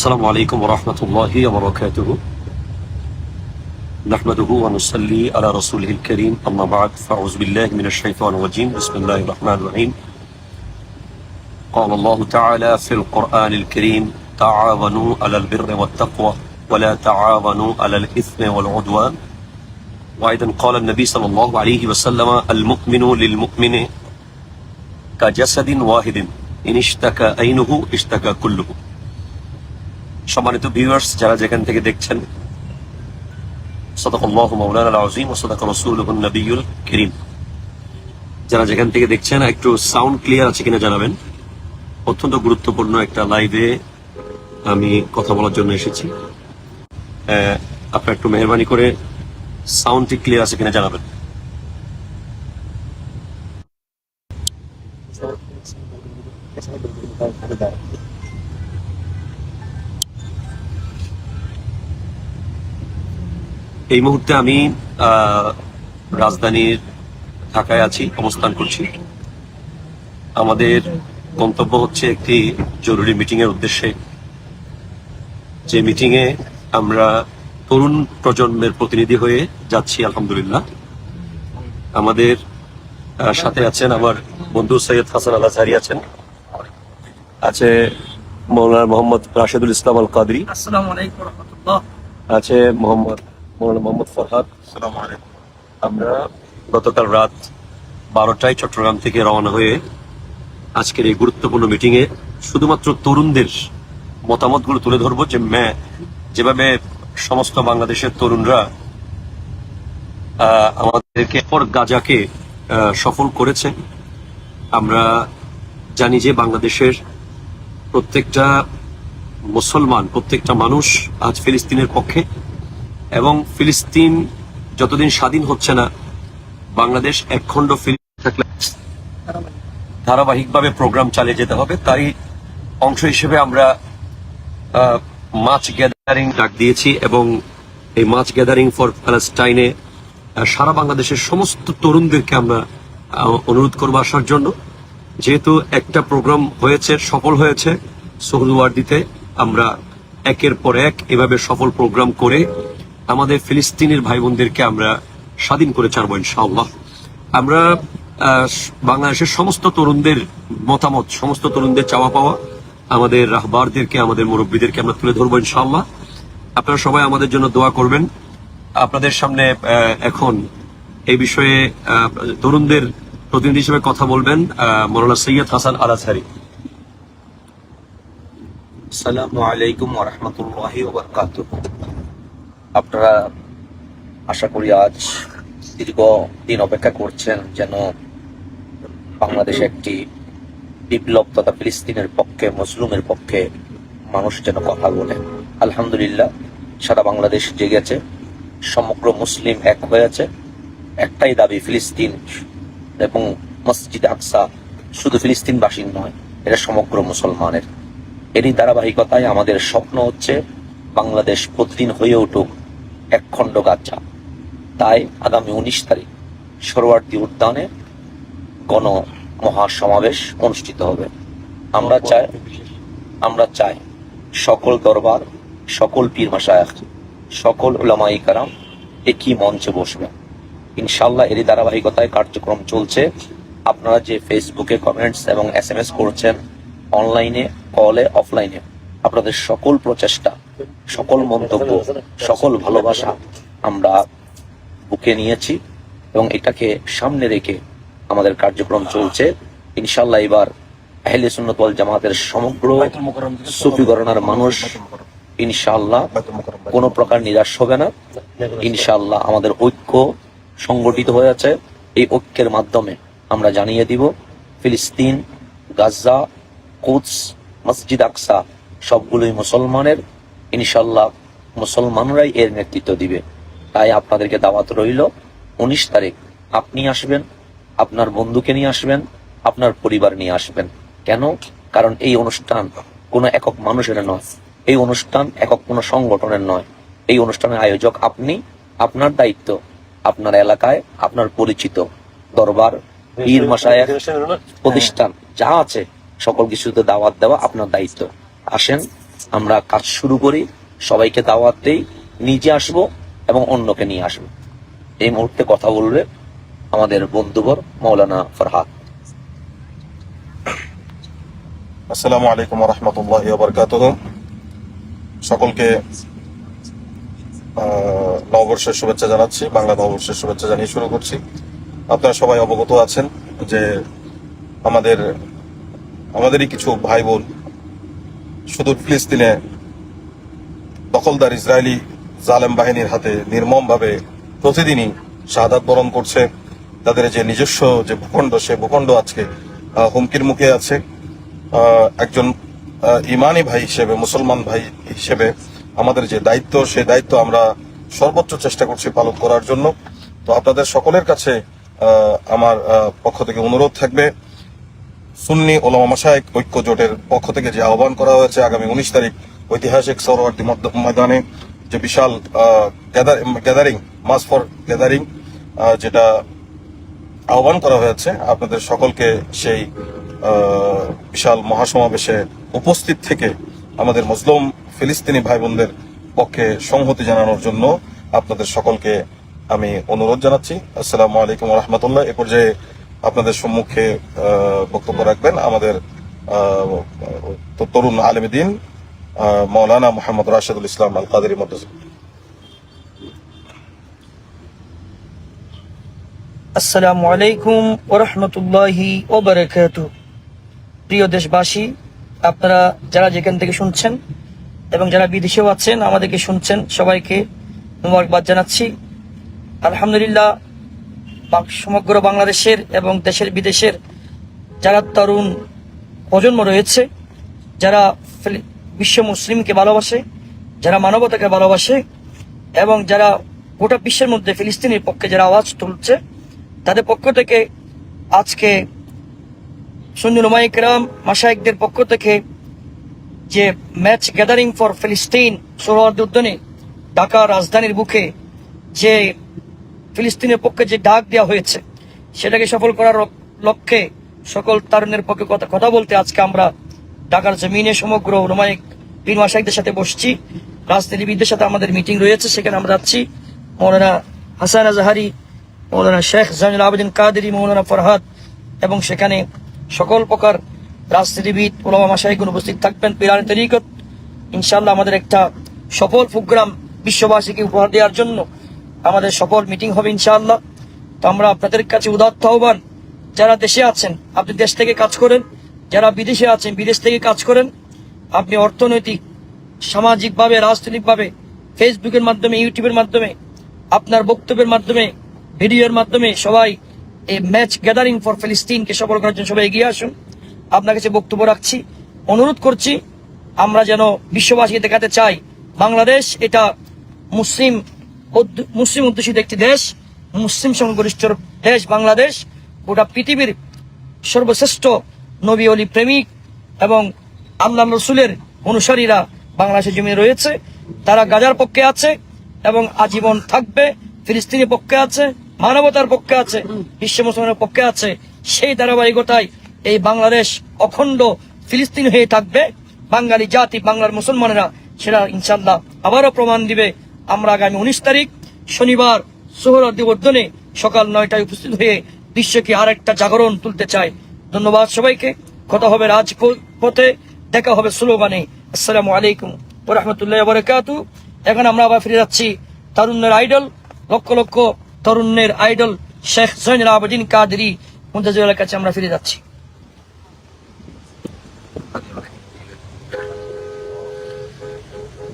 السلام عليكم ورحمة الله وبركاته. نحمده ونصلي على رسوله الكريم. أما بعد فأعوذ بالله من الشيطان الرجيم. بسم الله الرحمن الرحيم. قال الله تعالى في القرآن الكريم تعاونوا على البر والتقوى ولا تعاونوا على الإثم والعدوان. وأيضا قال النبي صلى الله عليه وسلم المؤمن للمؤمن كجسد واحد إن اشتكى عينه اشتكى كله. সম্মানিত ভিউয়ার্স যারা যেখান থেকে দেখছেন, সদাকল্লাহ মৌলানা আজিম ও সদাক রসুলহুন নবিউল করিম। যারা যেখান থেকে দেখছেন, একটু সাউন্ড ক্লিয়ার আছে কিনা জানাবেন। অত্যন্ত গুরুত্বপূর্ণ একটা লাইভে আমি কথা বলার জন্য এসেছি। আপনারা একটু মেহরবানি করে সাউন্ডটি ক্লিয়ার আছে কিনা জানাবেন। এই মুহূর্তে আমি আহ, রাজধানীর ঢাকায় আছি অবস্থান করছি। আমাদের গন্তব্য হচ্ছে একটি জরুরি মিটিং এর উদ্দেশ্যে। যে মিটিং এ আমরা তরুণ প্রজন্মের প্রতিনিধি হয়ে যাচ্ছি আলহামদুলিল্লাহ। আমাদের সাথে আছেন আমার বন্ধু সৈয়দ হাসান আল আজহারি আছেন। আছে মৌলানা মোহাম্মদ রাশেদুল ইসলাম আল কাদরি আছে মোহাম্মদ মৌলানা মোহাম্মদ ফরহাদ। আমরা গতকাল রাত বারোটায় চট্টগ্রাম থেকে রওনা হয়ে আজকের এই গুরুত্বপূর্ণ মিটিং এ শুধুমাত্র তরুণদের মতামতগুলো তুলে ধরবো যে ম্যা, যেভাবে সমস্ত বাংলাদেশের তরুণরা আমাদেরকে পর গাজাকে সফল করেছে আমরা জানি যে বাংলাদেশের প্রত্যেকটা মুসলমান, প্রত্যেকটা মানুষ আজ ফিলিস্তিনের পক্ষে এবং ফিলিস্তিন যতদিন স্বাধীন হচ্ছে না, বাংলাদেশ একখণ্ড থাকলে ধারাবাহিকভাবে প্রোগ্রাম চালিয়ে যেতে হবে। তাই অংশ হিসেবে আমরা মাছ গ্যাদারিং ডাক দিয়েছি এবং এই মাছ গ্যাদারিং ফর প্যালেস্টাইনে সারা বাংলাদেশের সমস্ত তরুণদেরকে আমরা অনুরোধ করব আসার জন্য। যেহেতু একটা প্রোগ্রাম হয়েছে, সফল হয়েছে সোহরওয়ার্দিতে আমরা একের পর এক এভাবে সফল প্রোগ্রাম করে আমাদের ফিলিস্তিনের ভাই বোনদেরকে আমরা স্বাধীন করে ছাড়বো ইনশাআল্লাহ। আমরা বাংলাদেশের সমস্ত তরুণদের মতামত, সমস্ত তরুণদের চাওয়া পাওয়া, আমাদের রাহবারদেরকে, আমাদের মুরব্বীদেরকে আমরা তুলে ধরবো ইনশাআল্লাহ। আপনারা সবাই আমাদের জন্য দোয়া করবেন। আপনাদের সামনে এখন এই বিষয়ে তরুণদের প্রতিনিধি হিসেবে কথা বলবেন মৌলানা সৈয়দ হাসান আল আজহারি আসসালামু আলাইকুম ওরহমতুল্লাহ আপনারা আশা করি আজ দীর্ঘ দিন অপেক্ষা করছেন যেন বাংলাদেশে একটি বিপ্লব তথা ফিলিস্তিনের পক্ষে, মুসলুমের পক্ষে মানুষ যেন কথা বলে। আলহামদুলিল্লাহ, সারা বাংলাদেশ জেগেছে, সমগ্র মুসলিম এক হয়েছে। একটাই দাবি, ফিলিস্তিন এবং মসজিদ আকসা শুধু ফিলিস্তিনবাসীর নয় এটা সমগ্র মুসলমানের। এরই ধারাবাহিকতায় আমাদের স্বপ্ন হচ্ছে বাংলাদেশ প্রতিদিন হয়ে উঠুক এক খণ্ড গাছা। তাই আগামী উনিশ তারিখ সরোয়ার্দী উদ্যানে গণ মহাসমাবেশ অনুষ্ঠিত হবে। আমরা চাই আমরা চাই সকল দরবার, সকল পীর মাসায়াক সকল ওলামাই কারাম একই মঞ্চে বসবে। ইনশাল্লাহ এরই ধারাবাহিকতায় কার্যক্রম চলছে। আপনারা যে ফেসবুকে কমেন্টস এবং এস এম এস করছেন অনলাইনে কলে অফলাইনে আপনাদের সকল প্রচেষ্টা সকল মন্তব্য সকল ভালোবাসা আমরা বুকে নিয়েছি এবং এটাকে সামনে রেখে আমাদের কার্যক্রম চলছে। ইনশাল্লাহ এবার আহলে সুন্নত ওয়াল জামাতের সমগ্র সুফি গণনার মানুষ ইনশাআল্লাহ কোনো প্রকার নিরাশ হবে না। ইনশাল্লাহ আমাদের ঐক্য সংগঠিত হয়েছে এই ঐক্যের মাধ্যমে আমরা জানিয়ে দিব ফিলিস্তিন গাজা কুদস মসজিদ আকসা সবগুলোই মুসলমানের ইনশাল্লাহ মুসলমানরাই এর নেতৃত্ব দিবে। তাই আপনাদেরকে দাওয়াত রইল, উনিশ তারিখ আপনি আসবেন, আপনার বন্ধুকে নিয়ে আসবেন, আপনার পরিবার নিয়ে আসবেন। কেন? কারণ এই অনুষ্ঠান কোনো একক মানুষের নয়, এই অনুষ্ঠান একক কোনো সংগঠনের নয়। এই অনুষ্ঠানের আয়োজক আপনি, আপনার দায়িত্ব, আপনার এলাকায় আপনার পরিচিত দরবার, পীর মাসায় প্রতিষ্ঠান, যা আছে, সকল কিছুতে দাওয়াত দেওয়া আপনার দায়িত্ব। আসেন আমরা কাজ শুরু করি, সবাইকে দাওয়াত দেই, নিজে আসব এবং অন্যকে নিয়ে আসব। এই মুহূর্তে কথা বলবে আমাদের বন্ধুবর মৌলানা ফরহাদ। আসসালামু আলাইকুম রহমতুল্লাহ বরকাত সকলকে নববর্ষের শুভেচ্ছা জানাচ্ছি, বাংলা নববর্ষের শুভেচ্ছা জানিয়ে শুরু করছি। আপনারা সবাই অবগত আছেন যে আমাদের, আমাদেরই কিছু ভাই বোন সুদূর ফিলিস্তিনে দখলদার ইসরায়েলি জালেম বাহিনীর হাতে নির্মমভাবে প্রতিদিনই শাহাদাত বরণ করছে। তাদের যে নিজস্ব যে ভূখণ্ড, সে ভূখণ্ড আজকে হুমকির মুখে আছে। একজন ইমানি ভাই হিসেবে, মুসলমান ভাই হিসেবে আমাদের যে দায়িত্ব সেই দায়িত্ব আমরা সর্বোচ্চ চেষ্টা করছি পালন করার জন্য। তো আপনাদের সকলের কাছে আমার পক্ষ থেকে অনুরোধ থাকবে। সুন্নি ওলামা মাসায়েক ঐক্য জোটের পক্ষ থেকে যে আহ্বান করা হয়েছে আগামী উনিশ তারিখ ঐতিহাসিক সরোয়ার্দী ময়দানে যে বিশাল গ্যাদারিং মাস ফর গ্যাদারিং যেটা আহ্বান করা হয়েছে, আপনাদের সকলকে সেই বিশাল মহাসমাবেশে উপস্থিত থেকে আমাদের মুসলিম ফিলিস্তিনি ভাই বোনদের পক্ষে সংহতি জানানোর জন্য আপনাদের সকলকে আমি অনুরোধ জানাচ্ছি। আসসালামু আলাইকুম রহমতুল্লাহ। এ পর্যায়ে আপনাদের সম্মুখে বক্তব্য রাখবেন। আমাদের তরুণ আলমদিন মৌলানা মোহাম্মদ রাশেদুল ইসলাম আল কাদের মদ্দাজ আসসালামু আলাইকুম ওরহমতুল্লাহি প্রিয় দেশবাসী, আপনারা যারা যেখান থেকে শুনছেন এবং যারা বিদেশেও আছেন, আমাদেরকে শুনছেন, সবাইকে মুবারকবাদ জানাচ্ছি। আলহামদুলিল্লাহ সমগ্র বাংলাদেশের এবং দেশের বিদেশের যারা তরুণ প্রজন্ম রয়েছে, যারা বিশ্ব মুসলিমকে ভালোবাসে, যারা মানবতাকে ভালোবাসে এবং যারা গোটা বিশ্বের মধ্যে ফিলিস্তিনের পক্ষে যারা আওয়াজ তুলছে, তাদের পক্ষ থেকে আজকে সুন্দর কেরাম মাসায়কদের পক্ষ থেকে যে ম্যাচ গ্যাদারিং ফর ফিলিস্তিন সোহরাওয়ার্দী উদ্যানে ঢাকা রাজধানীর বুকে যে ফিলিস্তিনের পক্ষে যে ডাক দেওয়া হয়েছে, সেটাকে সফল করার লক্ষ্যে সকল তারুণের পক্ষে কথা কথা বলতে আজকে আমরা ঢাকার জমিনে সমগ্র রোমায়িক পীর মাসাইকদের সাথে বসছি। রাজনীতিবিদদের সাথে আমাদের মিটিং রয়েছে, সেখানে আমরা যাচ্ছি। মৌলানা হাসান আজহারি, মৌলানা শেখ জামিল আবেদিন কাদেরি, মৌলানা ফরহাদ, এবং সেখানে সকল প্রকার রাজনীতিবিদ ওলামা মাসাইকুন উপস্থিত থাকবেন। পিরানি তরিকত ইনশাল্লাহ আমাদের একটা সফল প্রোগ্রাম বিশ্ববাসীকে উপহার দেওয়ার জন্য আমাদের সফল মিটিং হবে ইনশাআল্লাহ। তো আমরা আপনাদের কাছে উদাত্ত আহ্বান, যারা দেশে আছেন, আপনি দেশ থেকে কাজ করেন, যারা বিদেশে আছেন, বিদেশ থেকে কাজ করেন, আপনি অর্থনৈতিক, সামাজিকভাবে, রাজনৈতিকভাবে, ফেসবুকের মাধ্যমে, ইউটিউবের মাধ্যমে, আপনার বক্তব্যের মাধ্যমে, ভিডিওর মাধ্যমে সবাই এই ম্যাচ গ্যাদারিং ফর ফিলিস্তিনকে সফল করার জন্য সবাই এগিয়ে আসুন। আপনার কাছে বক্তব্য রাখছি, অনুরোধ করছি, আমরা যেন বিশ্ববাসীকে দেখাতে চাই, বাংলাদেশ এটা মুসলিম মুসলিম অধ্যুষিত একটি দেশ, মুসলিম সংগরিষ্ঠ দেশ বাংলাদেশ, গোটা পৃথিবীর সর্বশ্রেষ্ঠ নবী অলি প্রেমিক এবং আল্লাহ রসুলের অনুসারীরা বাংলাদেশের জমি রয়েছে। তারা গাজার পক্ষে আছে এবং আজীবন থাকবে, ফিলিস্তিনের পক্ষে আছে, মানবতার পক্ষে আছে বিশ্ব মুসলমানের পক্ষে আছে। সেই ধারাবাহিকতায় এই বাংলাদেশ অখণ্ড ফিলিস্তিন হয়ে থাকবে। বাঙালি জাতি, বাংলার মুসলমানেরা সেটা ইনশাল্লাহ আবারও প্রমাণ দিবে। আমরা আগামী উনিশ তারিখ শনিবার সোহরাদি উদ্যানে সকাল নয়টায় উপস্থিত হয়ে বিশ্বকে আর একটা জাগরণ তুলতে চাই। ধন্যবাদ সবাইকে। কথা হবে রাজপথে। দেখা হবে স্লোগানে। আসসালামু আলাইকুম রহমতুল্লাহ বরকাতু। এখন আমরা আবার ফিরে যাচ্ছি তারুণ্যের আইডল। লক্ষ লক্ষ তরুণের আইডল শেখ জৈনুল আবেদিন কাদেরি। মুন্তাজুলের কাছে আমরা ফিরে যাচ্ছি।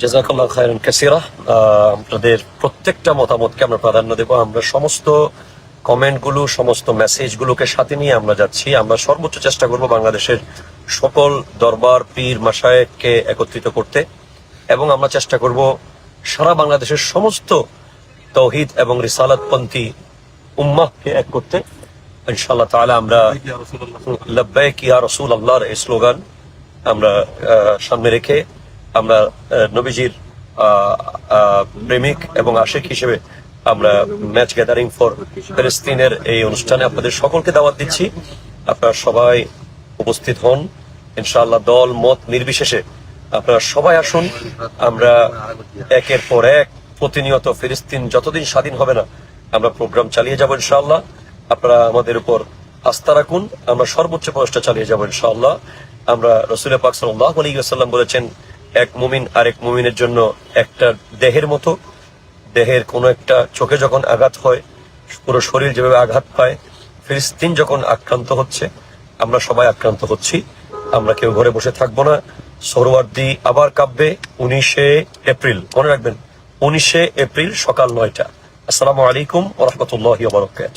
জাজাকাল্লাহ খায়রান কাসিরা। আপনাদের প্রত্যেকটা মতামতকে আমরা প্রাধান্য দেব। আমরা সমস্ত কমেন্টগুলো, সমস্ত মেসেজগুলোকে সাথে নিয়ে আমরা যাচ্ছি। আমরা সর্বোচ্চ চেষ্টা করব বাংলাদেশের সকল দরবার, পীর মাসায়েককে একত্রিত করতে। এবং আমরা চেষ্টা করব সারা বাংলাদেশের সমস্ত তৌহিদ এবং রিসালাতপন্থী উম্মাহকে এক করতে। ইনশাআল্লাহ তাআলা আমরা রাসূল আল্লাহর এই স্লোগান আমরা সামনে রেখে আমরা নবীজির প্রেমিক এবং আশেক হিসেবে আমরা ম্যাচ গ্যাদারিং ফর ফিলিস্তিনের এই অনুষ্ঠানে আপনাদের সকলকে দাওয়াত দিচ্ছি। আপনারা সবাই উপস্থিত হন। ইনশাআল্লাহ দল, মত নির্বিশেষে আপনারা সবাই আসুন। আমরা একের পর এক প্রতিনিয়ত ফিলিস্তিন যতদিন স্বাধীন হবে না, আমরা প্রোগ্রাম চালিয়ে যাব ইনশাআল্লাহ। আপনারা আমাদের উপর আস্থা রাখুন। আমরা সর্বোচ্চ প্রচেষ্টা চালিয়ে যাব ইনশাআল্লাহ। আমরা রসুল পাক সাল্লাহ আলী সাল্লাম বলেছেন এক মুমিন আরেক মুমিনের জন্য একটা দেহের মতো। দেহের কোনো একটা চোখে যখন আঘাত হয়, পুরো শরীর যেভাবে আঘাত পায়, ফিলিস্তিন যখন আক্রান্ত হচ্ছে, আমরা সবাই আক্রান্ত হচ্ছি। আমরা কেউ ঘরে বসে থাকব না। সৌরওয়ার্দী আবার কাব্যে উনিশে এপ্রিল। মনে রাখবেন, উনিশে এপ্রিল সকাল নয়টা। আসসালামু আলাইকুম ওরহমতুল্লাহ বারকাত